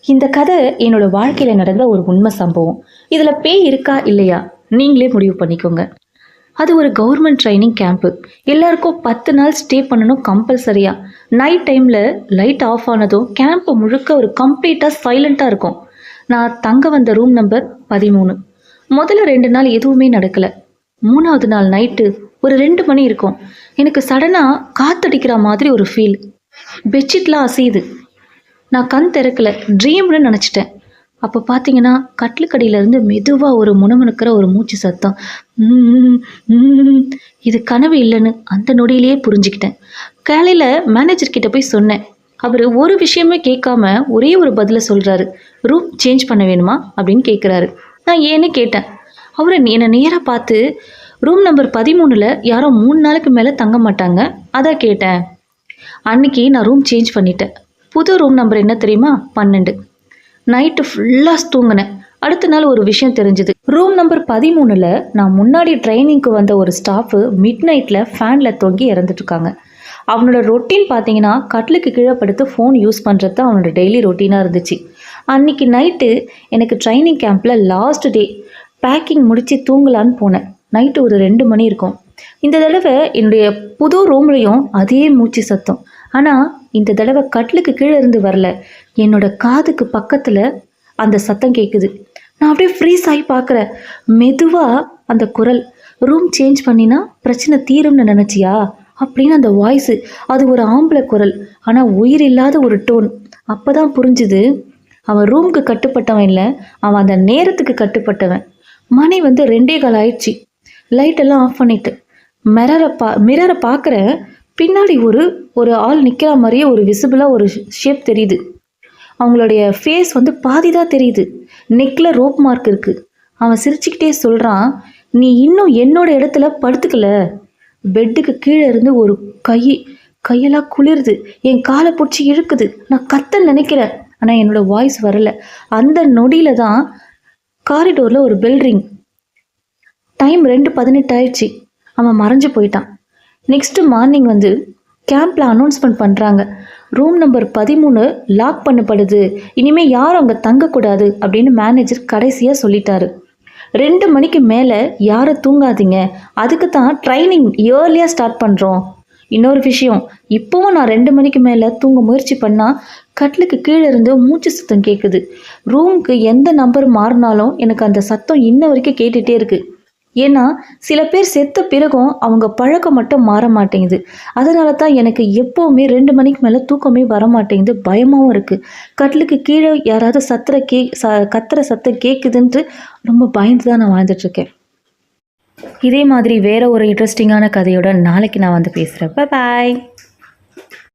இந்த கதை என்னோட வாழ்க்கையில் நடந்த ஒரு உண்மை சம்பவம். இதில் பேய் இருக்கா இல்லையா? நீங்களே முடிவு பண்ணிக்கோங்க. அது ஒரு கவர்மெண்ட் ட்ரைனிங் கேம்ப்பு எல்லாருக்கும் பத்து நாள் ஸ்டே பண்ணணும் கம்பல்சரியாக நைட் டைமில் லைட் ஆஃப் ஆனதும் கேம்ப்பு முழுக்க ஒரு கம்ப்ளீட்டாக சைலண்ட்டாக இருக்கும். நான் தங்க வந்த ரூம் நம்பர் பதிமூணு. முதல்ல ரெண்டு நாள் எதுவுமே நடக்கலை. மூணாவது நாள் நைட்டு ஒரு ரெண்டு மணி இருக்கும். எனக்கு சடனாக காத்தடிக்கிற மாதிரி ஒரு ஃபீல் பெட்ஷீட்லாம் அசையுது. நான் கண் திறக்கல ட்ரீம்னு நினச்சிட்டேன். அப்போ பார்த்தீங்கன்னா கட்டிலுக்கடியிலேருந்து மெதுவாக ஒரு முணுமுணுக்கிற ஒரு மூச்சு சத்தம். இது கனவு இல்லைன்னு அந்த நொடியிலேயே புரிஞ்சுக்கிட்டேன். காலையில் மேனேஜர் கிட்ட போய் சொன்னேன். அவர் ஒரு விஷயமே கேட்காம ஒரே ஒரு பதிலை சொல்கிறாரு ரூம் சேஞ்ச் பண்ண வேணுமா? அப்படின்னு கேட்குறாரு நான் ஏன்னு கேட்டேன். அவரை என்னை நேராக பார்த்து ரூம் நம்பர் பதிமூணில் யாரோ மூணு நாளுக்கு மேலே தங்க மாட்டாங்க. அதான் கேட்டேன். அன்னைக்கு நான் ரூம் சேஞ்ச் பண்ணிட்டேன். புது ரூம் நம்பர் என்ன தெரியுமா? பன்னெண்டு. நைட்டு ஃபுல்லாக தூங்கினேன். அடுத்த நாள் ஒரு விஷயம் தெரிஞ்சுது. ரூம் நம்பர் பதிமூணில் நான் முன்னாடி ட்ரைனிங்க்கு வந்த ஒரு ஸ்டாஃபு மிட் நைட்டில் ஃபேனில் தொங்கி இறந்துட்டுருக்காங்க அவனோட ரொட்டீன் பார்த்தீங்கன்னா கட்டிலுக்கு கீழே படுத்து ஃபோன் யூஸ் பண்ணுறது தான் அவனோட டெய்லி ரொட்டீனாக இருந்துச்சு. அன்றைக்கி நைட்டு எனக்கு ட்ரைனிங் கேம்பில் லாஸ்ட் டே பேக்கிங் முடித்து தூங்கலான்னு போனேன். நைட்டு ஒரு ரெண்டு மணி இருக்கும். இந்த தடவை என்னுடைய புது ரூம்லேயும் அதே மூச்சு சத்தம். ஆனால் இந்த தடவை கட்டிலுக்கு கீழே இருந்து வரல. என்னோட காதுக்கு பக்கத்தில் அந்த சத்தம் கேட்குது நான் அப்படியே ஃப்ரீஸ் ஆகி பார்க்குறேன். மெதுவாக அந்த குரல் ரூம் சேஞ்ச் பண்ணினா பிரச்சனை தீரும்னு நினச்சியா? அப்படின்னு அந்த வாய்ஸு அது ஒரு ஆம்பளை குரல் ஆனால் உயிர் இல்லாத ஒரு டோன் அப்போ தான் புரிஞ்சுது அவன் ரூமுக்கு கட்டுப்பட்டவன் இல்லை அவன் அந்த நேரத்துக்கு கட்டுப்பட்டவன். மணி வந்து ரெண்டே கால் ஆயிடுச்சு. லைட்டெல்லாம் ஆஃப் பண்ணிட்டு மிரரை பா மிரரை பார்க்குறேன். பின்னாடி ஒரு ஒரு ஆள் நிற்கிற மாதிரியே ஒரு விசிபிளாக ஒரு ஷேப் தெரியுது. அவங்களுடைய ஃபேஸ் வந்து பாதி தான் தெரியுது. நெக்கில் ரோப் மார்க் இருக்குது அவன் சிரிச்சுக்கிட்டே சொல்கிறான் நீ இன்னும் என்னோட இடத்துல படுத்துக்கல. பெட்டுக்கு கீழே இருந்து ஒரு கை கையெல்லாம் குளிருது. என் காலை பிடிச்சி இழுக்குது. நான் கத்த நினைக்கிறேன். ஆனால் என்னோட வாய்ஸ் வரல. அந்த நொடியில் தான் காரிடோரில் ஒரு பெல் ரிங் டைம் ரெண்டு பதினெட்டு ஆயிடுச்சு. அவன் மறைஞ்சு போயிட்டான். நெக்ஸ்ட்டு மார்னிங் வந்து கேம்பில் அனௌன்ஸ்மெண்ட் பண்ணுறாங்க ரூம் நம்பர் பதிமூணு லாக் பண்ணப்படுது. இனிமேல் யாரும் அங்கே தங்கக்கூடாது அப்படின்னு மேனேஜர் கடைசியாக சொல்லிட்டாரு. ரெண்டு மணிக்கு மேலே யாரும் தூங்காதீங்க. அதுக்கு தான் ட்ரைனிங் இயர்லியாக ஸ்டார்ட் பண்ணுறோம் இன்னொரு விஷயம் இப்போவும் நான் ரெண்டு மணிக்கு மேலே தூங்க முயற்சி பண்ணால் கட்டிலுக்கு கீழே இருந்து மூச்சு சத்தம் கேட்குது ரூமுக்கு எந்த நம்பர் மாறினாலும் எனக்கு அந்த சத்தம் இன்ன வரைக்கும் கேட்டுகிட்டே இருக்குது ஏன்னா சில பேர் செத்த பிறகும் அவங்க பழக்கம் மட்டும் மாற மாட்டேங்குது. அதனால தான் எனக்கு எப்போவுமே ரெண்டு மணிக்கு மேலே தூக்கமே வர மாட்டேங்குது பயமாகவும் இருக்குது கட்டிலுக்கு கீழே யாராவது சத்துற கே ச கத்துற சத்தம் கேட்குதுன்ட்டு ரொம்ப பயந்து தான் நான் வாழ்ந்துட்டுருக்கேன். இதே மாதிரி வேற ஒரு இன்ட்ரெஸ்டிங்கான கதையோட நாளைக்கு நான் வந்து பேசுகிறேன் பாய்